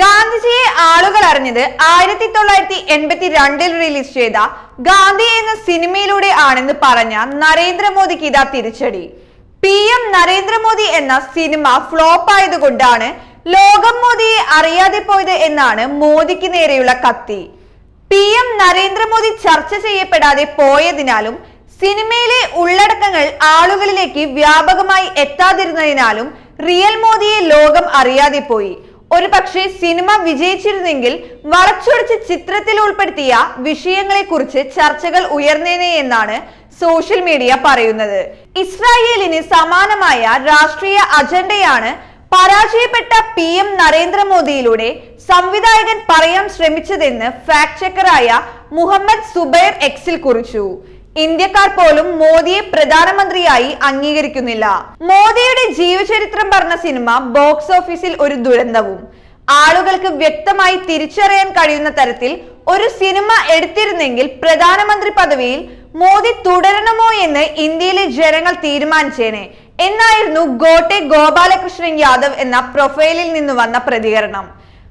ഗാന്ധിജിയെ ആളുകൾ അറിഞ്ഞത് ആയിരത്തി തൊള്ളായിരത്തി എൺപത്തി രണ്ടിൽ റിലീസ് ചെയ്ത ഗാന്ധി എന്ന സിനിമയിലൂടെ ആണെന്ന് പറഞ്ഞ നരേന്ദ്രമോദിക്ക് ഇതാ തിരിച്ചടി. പി എം നരേന്ദ്രമോദി എന്ന സിനിമ ഫ്ലോപ്പ് ആയതുകൊണ്ടാണ് ലോകം മോദിയെ അറിയാതെ പോയത് എന്നാണ് മോദിക്ക് നേരെയുള്ള കത്തി. പി എം നരേന്ദ്രമോദി ചർച്ച ചെയ്യപ്പെടാതെ പോയതിനാലും സിനിമയിലെ ഉള്ളടക്കങ്ങൾ ആളുകളിലേക്ക് വ്യാപകമായി എത്താതിരുന്നതിനാലും റിയൽ മോദിയെ ലോകം അറിയാതെ പോയി. ഒരു പക്ഷേ സിനിമ വിജയിച്ചിരുന്നെങ്കിൽ വളച്ചൊടിച്ച് ചിത്രത്തിൽ ഉൾപ്പെടുത്തിയ വിഷയങ്ങളെ കുറിച്ച് ചർച്ചകൾ ഉയർന്നേനെ എന്നാണ് സോഷ്യൽ മീഡിയ പറയുന്നത്. ഇസ്രായേലിന് സമാനമായ രാഷ്ട്രീയ അജണ്ടയാണ് പരാജയപ്പെട്ട പി എം നരേന്ദ്രമോദിയിലൂടെ സംവിധായകൻ പറയാൻ ശ്രമിച്ചതെന്ന് ഫാക്ട് ചെക്കറായ മുഹമ്മദ് സുബൈർ എക്സിൽ കുറിച്ചു. ഇന്ത്യക്കാർ പോലും മോദിയെ പ്രധാനമന്ത്രിയായി അംഗീകരിക്കുന്നില്ല. മോദിയുടെ ജീവചരിത്രം പറഞ്ഞ സിനിമ ബോക്സ് ഓഫീസിൽ ഒരു ദുരന്തവും. ആളുകൾക്ക് വ്യക്തമായി തിരിച്ചറിയാൻ കഴിയുന്ന തരത്തിൽ ഒരു സിനിമ എടുത്തിരുന്നെങ്കിൽ പ്രധാനമന്ത്രി പദവിയിൽ മോദി തുടരണമോ എന്ന് ഇന്ത്യയിലെ ജനങ്ങൾ തീരുമാനിച്ചേനെ. എന്നായിരുന്നു ഗോട്ടെ ഗോപാലകൃഷ്ണൻ യാദവ് എന്ന പ്രൊഫൈലിൽ നിന്ന് വന്ന പ്രതികരണം.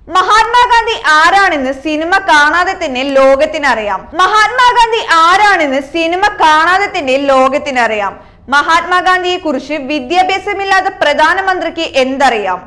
മഹാത്മാഗാന്ധി ആരാണെന്ന് സിനിമ കാണാതെ തന്നെ ലോകത്തിനറിയാം. മഹാത്മാഗാന്ധി ആരാണെന്ന് സിനിമ കാണാതെ തന്നെ ലോകത്തിനറിയാം. മഹാത്മാഗാന്ധിയെ കുറിച്ച് വിദ്യാഭ്യാസമില്ലാത്ത പ്രധാനമന്ത്രിക്ക് എന്തറിയാം?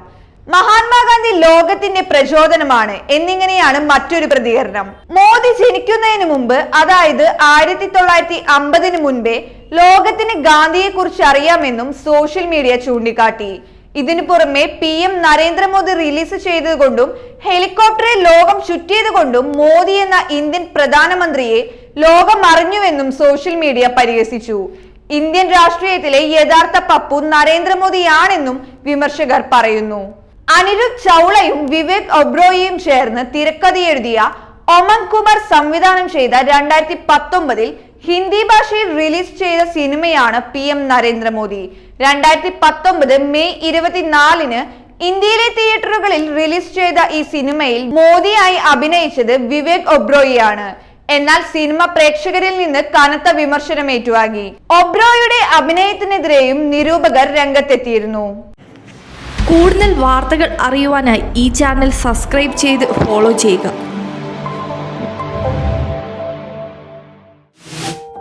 മഹാത്മാഗാന്ധി ലോകത്തിന്റെ പ്രചോദനമാണ് എന്നിങ്ങനെയാണ് മറ്റൊരു പ്രതികരണം. മോദി ജനിക്കുന്നതിന് മുമ്പ് അതായത് ആയിരത്തി തൊള്ളായിരത്തി അമ്പതിന് മുൻപേ ലോകത്തിന് ഗാന്ധിയെ കുറിച്ച് അറിയാമെന്നും സോഷ്യൽ മീഡിയ ചൂണ്ടിക്കാട്ടി. ഇതിനു പുറമെ പി എം നരേന്ദ്രമോദി റിലീസ് ചെയ്തതുകൊണ്ടും ഹെലികോപ്റ്ററിൽ ലോകം ചുറ്റിയതുകൊണ്ടും മോദി എന്ന ഇന്ത്യൻ പ്രധാനമന്ത്രിയെ ലോകം അറിഞ്ഞുവെന്നും സോഷ്യൽ മീഡിയ പരിഹസിച്ചു. ഇന്ത്യൻ രാഷ്ട്രീയത്തിലെ യഥാർത്ഥ പപ്പു നരേന്ദ്രമോദിയാണെന്നും വിമർശകർ പറയുന്നു. അനിരുദ്ധ് ചൗളയും വിവേക് ഒബ്രോയിയും ചേർന്ന് തിരക്കഥ എഴുതിയ ഒമൻ കുമാർ സംവിധാനം ചെയ്ത രണ്ടായിരത്തി പത്തൊമ്പതിൽ ഹിന്ദി ഭാഷയിൽ റിലീസ് ചെയ്ത സിനിമയാണ് പി എം നരേന്ദ്രമോദി. രണ്ടായിരത്തി പത്തൊമ്പത് മെയ് ഇരുപത്തിനാലിന് ഇന്ത്യയിലെ തിയേറ്ററുകളിൽ റിലീസ് ചെയ്ത ഈ സിനിമയിൽ മോദിയായി അഭിനയിച്ചത് വിവേക് ഒബ്രോയിയാണ്. എന്നാൽ സിനിമ പ്രേക്ഷകരിൽ നിന്ന് കനത്ത വിമർശനം ഏറ്റുവാങ്ങി ഒബ്രോയുടെ അഭിനയത്തിനെതിരെയും നിരൂപകർ രംഗത്തെത്തിയിരുന്നു. കൂടുതൽ വാർത്തകൾ അറിയുവാനായി ഈ ചാനൽ സബ്സ്ക്രൈബ് ചെയ്ത് ഫോളോ ചെയ്യുക.